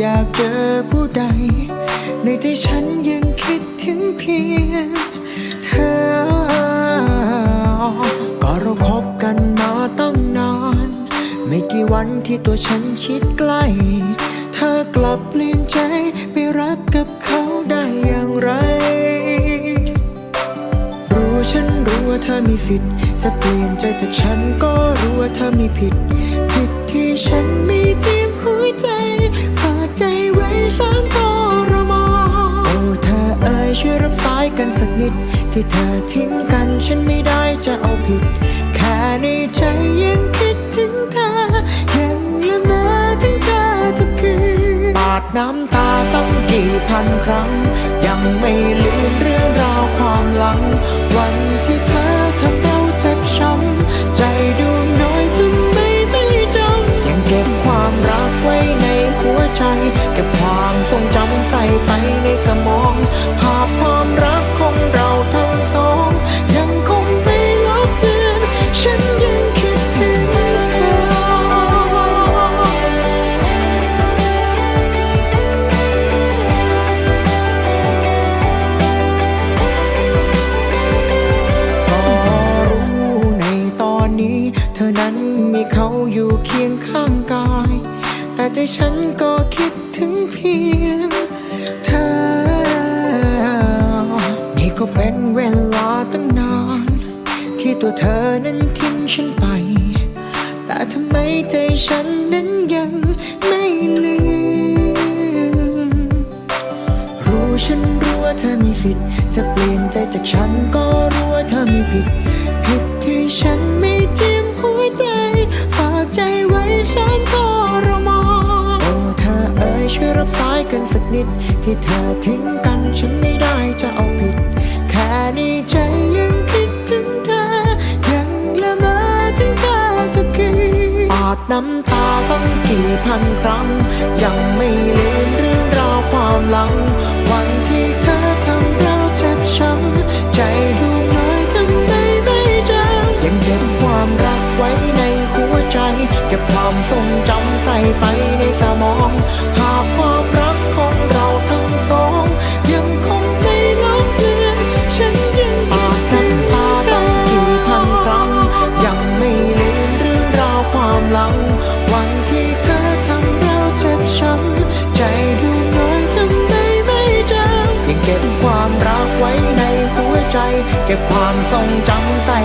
อยากเจอผู้ใด ในใจฉันยังคิดถึงเพียงเธอ ก็เราคบกันมาตั้งนาน ไม่กี่วันที่ตัวฉันชิดใกล้ เธอกลับเปลี่ยนใจไปรักกับเขาได้อย่างไร รู้ฉันรู้ว่าเธอมีสิทธิ์ จะเปลี่ยนใจจากฉันก็รู้ว่าเธอมีผิด ผิดที่ฉันไม่จีบหัวใจฝากใจ สนทรมานโอ้เธอเอ่ยช่วยรับสายกันสักนิด ที่เธอทิ้งกันฉันไม่ได้จะเอาผิด แค่ในใจยังคิดถึงเธอยังละเมอถึงเธอทุกคืนปาดน้ำตาตั้งกี่พันครั้ง ยังไม่ลืมเรื่องราวความหลัง วันที่เธอทำเราเจ็บช้ำใจดวงน้อยจะไม่ไม่จำยังเก็บความรักไว้ในหัวใจเก็บ ทรงจำใส่ไปในสมองภาพความรักของเราทั้งสอง ยังคงไม่ลบเลือนฉันยังคิดถึงเธอ ก็รู้ในตอนนี้ เธอนั้นมีเขาอยู่เคียงข้างกาย แต่ใจฉันก็คิดถึงเพียงเธอ นี่ก็เป็นเวลาตั้งนาน ที่ตัวเธอนั้นทิ้งฉันไป แต่ทำไมใจฉันนั้นยังไม่ลืม รู้ฉันรู้ว่าเธอมีสิทธิ์ จะเปลี่ยนใจจากฉันก็รู้ว่าเธอมีผิด ช่วยรับสายกันสักนิด ที่เธอทิ้งกันฉันไม่ได้จะเอาผิด แค่ในใจยังคิดถึงเธอ ยังละเมอถึงเธอทุกคืนปาดน้ำตาตั้งกี่พันครั้ง ยังไม่ลืมเรื่องราวความหลัง วันที่เธอทำเราเจ็บช้ำใจดูเหมือนทำไมไม่จำยังเก็บความรักไว้ในหัวใจ เก็บความทรงจำใส่ไปในสมอง เก็บความทรงจำใส่